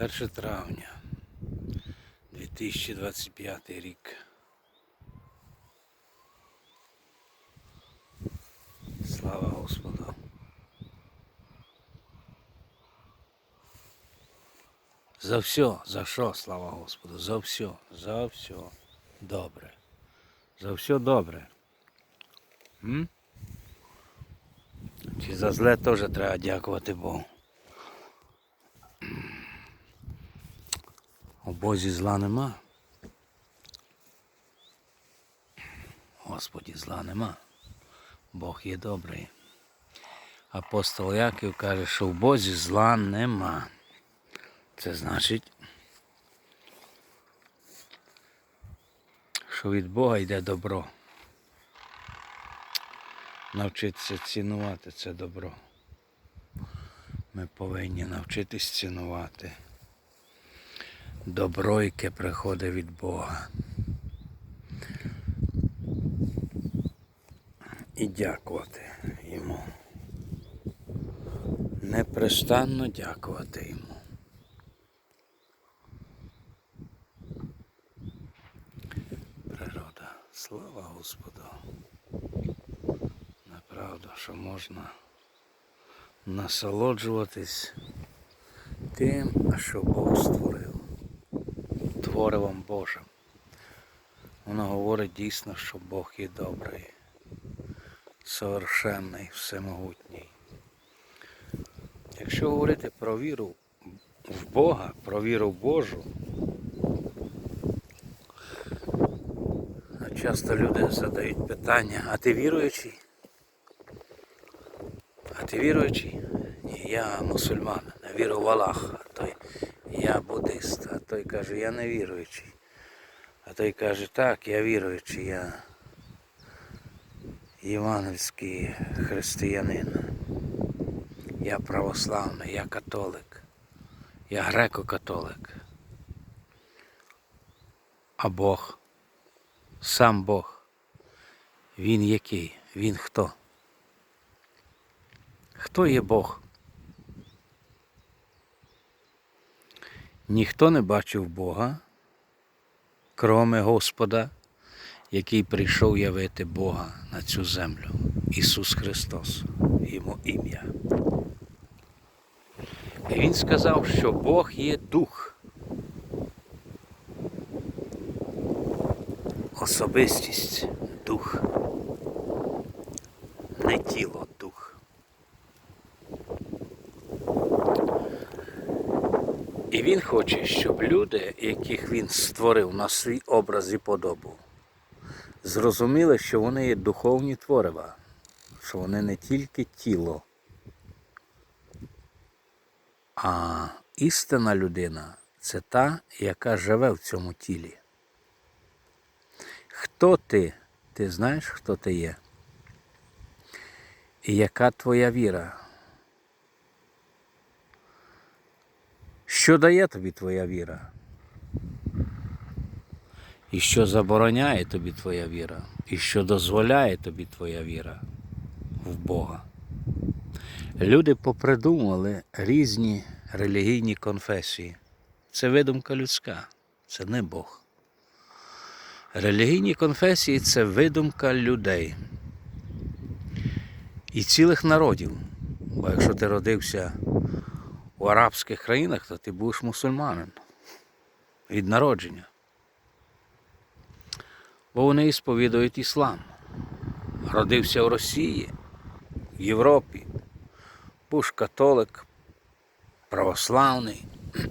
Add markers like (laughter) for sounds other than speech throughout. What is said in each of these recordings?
1 травня 2025 рік. Слава Господу. За все, за що, слава Господу, за все, за все добре. За все добре. М? Чи за зле теж треба дякувати Богу. У Бозі зла нема. Господі зла нема. Бог є добрий. Апостол Яків каже, що в Бозі зла нема. Це значить, що від Бога йде добро. Навчитися цінувати це добро. Ми повинні навчитись цінувати добро, яке приходить від Бога. І дякувати йому. Непрестанно дякувати йому. Природа. Слава Господу. Направду, що можна насолоджуватись тим, що Бог створив. Творивом Божим. Воно говорить дійсно, що Бог є добрий, совершенний, всемогутній. Якщо говорити про віру в Бога, про віру Божу, часто люди задають питання, а ти віруючий? А ти віруючий? Ні, я мусульманин, я вірю в Аллаха. Той я буддист, а той каже, я не віруючий. А той каже, так, я віруючий, я євангельський християнин. Я православний, я католик, я греко-католик. А Бог, сам Бог, Він який? Він хто? Хто є Бог? Ніхто не бачив Бога, кроме Господа, який прийшов явити Бога на цю землю. Ісус Христос, Йому ім'я. І Він сказав, що Бог є дух. Особистість дух. Не тіло дух. І він хоче, щоб люди, яких він створив на свій образ і подобу, зрозуміли, що вони є духовні творива, що вони не тільки тіло, а істинна людина це та, яка живе в цьому тілі. Хто ти? Ти знаєш, хто ти є? І яка твоя віра? Що дає тобі твоя віра? І що забороняє тобі твоя віра? І що дозволяє тобі твоя віра в Бога? Люди попридумували різні релігійні конфесії. Це видумка людська, це не Бог. Релігійні конфесії це видумка людей і цілих народів. Бо якщо ти родився у арабських країнах, то ти будеш мусульманин від народження. Бо вони сповідують іслам. Родився в Росії, в Європі, будеш католик, православний. (clears throat)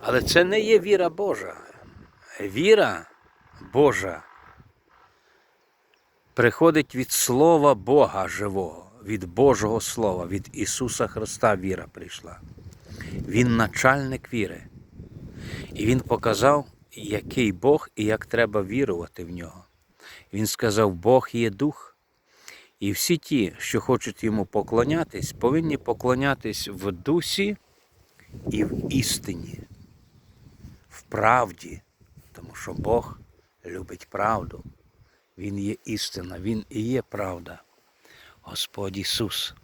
Але це не є віра Божа. Віра Божа приходить від Слова Бога живого, від Божого Слова, від Ісуса Христа віра прийшла. Він начальник віри. І Він показав, який Бог і як треба вірувати в нього. Він сказав, Бог є дух. І всі ті, що хочуть йому поклонятись, повинні поклонятись в дусі і в істині, в правді, тому що Бог любить правду. Він є істина, Він і є правда. Господь Ісус.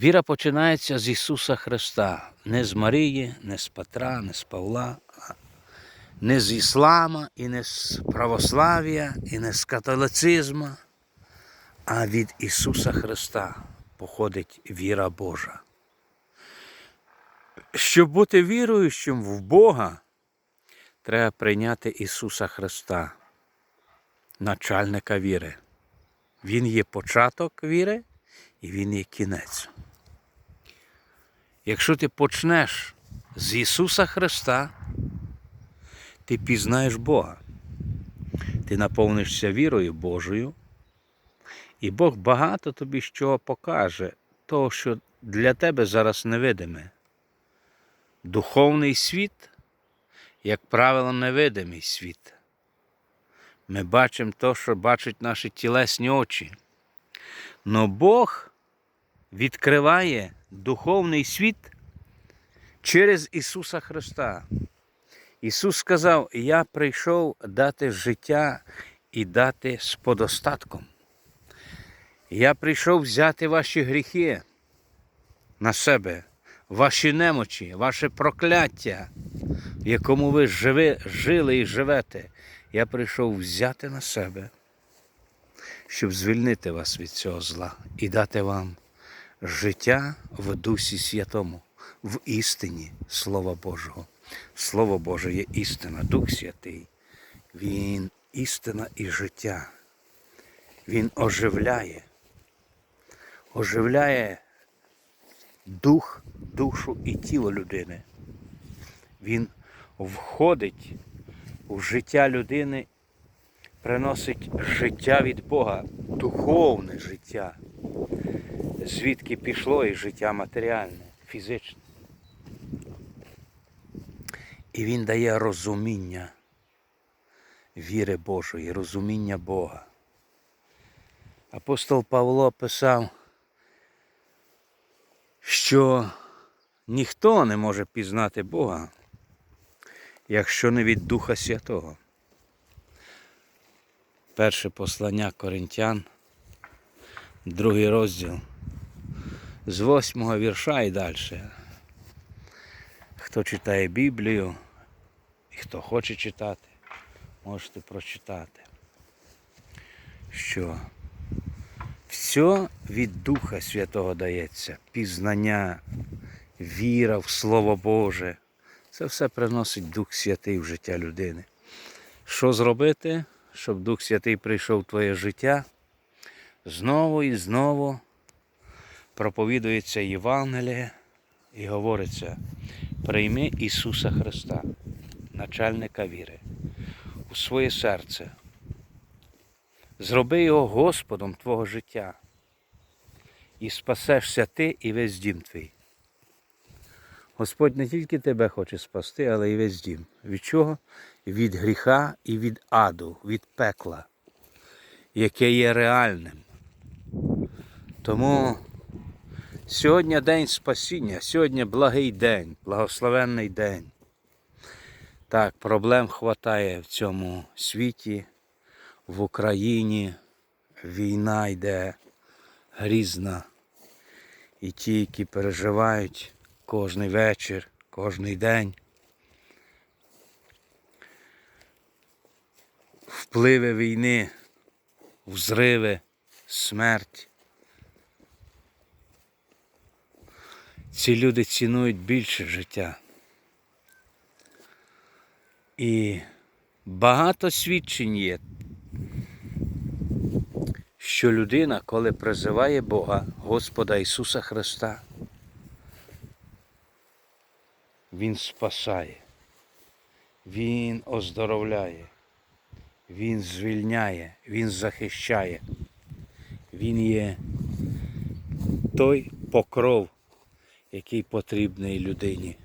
Віра починається з Ісуса Христа, не з Марії, не з Петра, не з Павла, не з Іслама, і не з православ'я, і не з католицизму, а від Ісуса Христа походить віра Божа. Щоб бути віруючим в Бога, треба прийняти Ісуса Христа, начальника віри. Він є початок віри і Він є кінець. Якщо ти почнеш з Ісуса Христа, ти пізнаєш Бога. Ти наповнишся вірою Божою, і Бог багато тобі що покаже, того, що для тебе зараз невидиме. Духовний світ, як правило, невидимий світ. Ми бачимо те, що бачать наші тілесні очі. Но Бог відкриває духовний світ через Ісуса Христа. Ісус сказав: Я прийшов дати життя і дати з подостатком. Я прийшов взяти ваші гріхи на себе, ваші немочі, ваше прокляття, в якому ви живи, жили і живете. Я прийшов взяти на себе, щоб звільнити вас від цього зла і дати вам життя в Дусі Святому, в істині Слова Божого. Слово Боже є істина, Дух Святий. Він істина і життя. Він оживляє, оживляє дух, душу і тіло людини. Він входить у життя людини, приносить життя від Бога, духовне життя, звідки пішло і життя матеріальне, фізичне. І він дає розуміння віри Божої, розуміння Бога. Апостол Павло писав, що ніхто не може пізнати Бога, якщо не від Духа Святого. Перше послання Коринтян, другий розділ, з восьмого вірша і далі. Хто читає Біблію і хто хоче читати, можете прочитати, що все від Духа Святого дається, пізнання, віра в Слово Боже. Це все приносить Дух Святий в життя людини. Що зробити, щоб Дух Святий прийшов в твоє життя? Знову і знову проповідується Євангеліє і говориться, прийми Ісуса Христа, начальника віри, у своє серце. Зроби його Господом твого життя. І спасешся ти і весь дім твій. Господь не тільки тебе хоче спасти, але й весь дім. Від чого? Від гріха і від аду, від пекла, яке є реальним. Тому сьогодні день спасіння, сьогодні благий день, благословенний день. Так, проблем хватає в цьому світі, в Україні війна йде грізна. І ті, які переживають кожний вечір, кожний день. Впливи війни, взриви, смерть. Ці люди цінують більше життя. І багато свідчень є, що людина, коли призиває Бога, Господа Ісуса Христа, Він спасає, Він оздоровляє, Він звільняє, Він захищає. Він є той покров, який потрібний людині.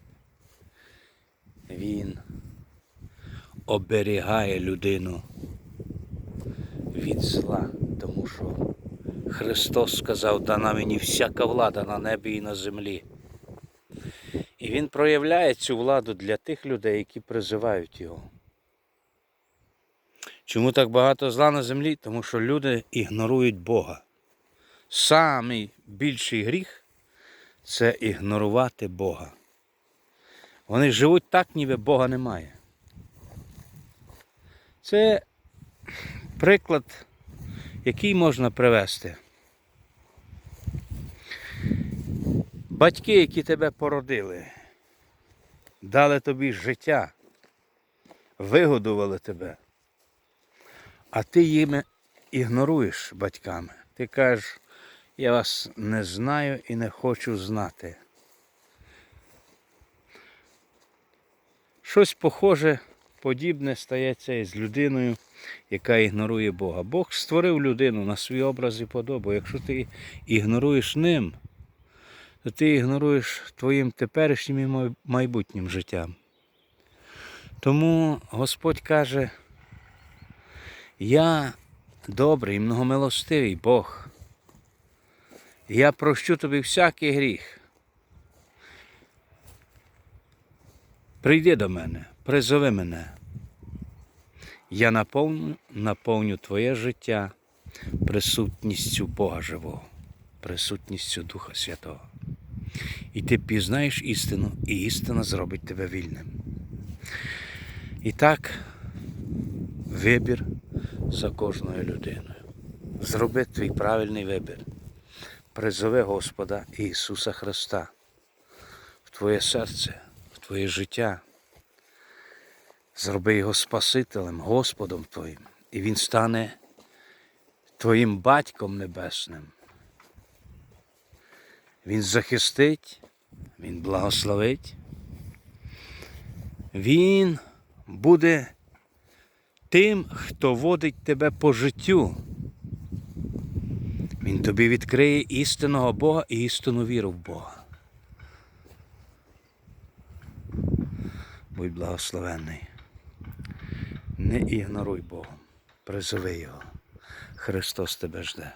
Він оберігає людину від зла, тому що Христос сказав, дана мені всяка влада на небі і на землі. І Він проявляє цю владу для тих людей, які призивають Його. Чому так багато зла на землі? Тому що люди ігнорують Бога. Самий більший гріх це ігнорувати Бога. Вони живуть так, ніби Бога немає. Це приклад, який можна привести. Батьки, які тебе породили, дали тобі життя, вигодували тебе, а ти їм ігноруєш батьками. Ти кажеш, я вас не знаю і не хочу знати. Щось похоже, подібне стається і з людиною, яка ігнорує Бога. Бог створив людину на свій образ і подобу. Якщо ти ігноруєш ним, то ти ігноруєш твоїм теперішнім і майбутнім життям. Тому Господь каже, я добрий, многомилостивий Бог. Я прощу тобі всякий гріх. Прийди до мене, призови мене. Я наповню, наповню твоє життя присутністю Бога живого, присутністю Духа Святого. І ти пізнаєш істину, і істина зробить тебе вільним. І так, вибір за кожною людиною. Зроби твій правильний вибір. Призови Господа Ісуса Христа в твоє серце, в твоє життя. Зроби його Спасителем, Господом Твоїм, і Він стане Твоїм батьком небесним. Він захистить, Він благословить. Він буде тим, хто водить тебе по життю. Він тобі відкриє істинного Бога і істинну віру в Бога. Будь благословенний. Не ігноруй Бога, призови Його. Христос тебе жде.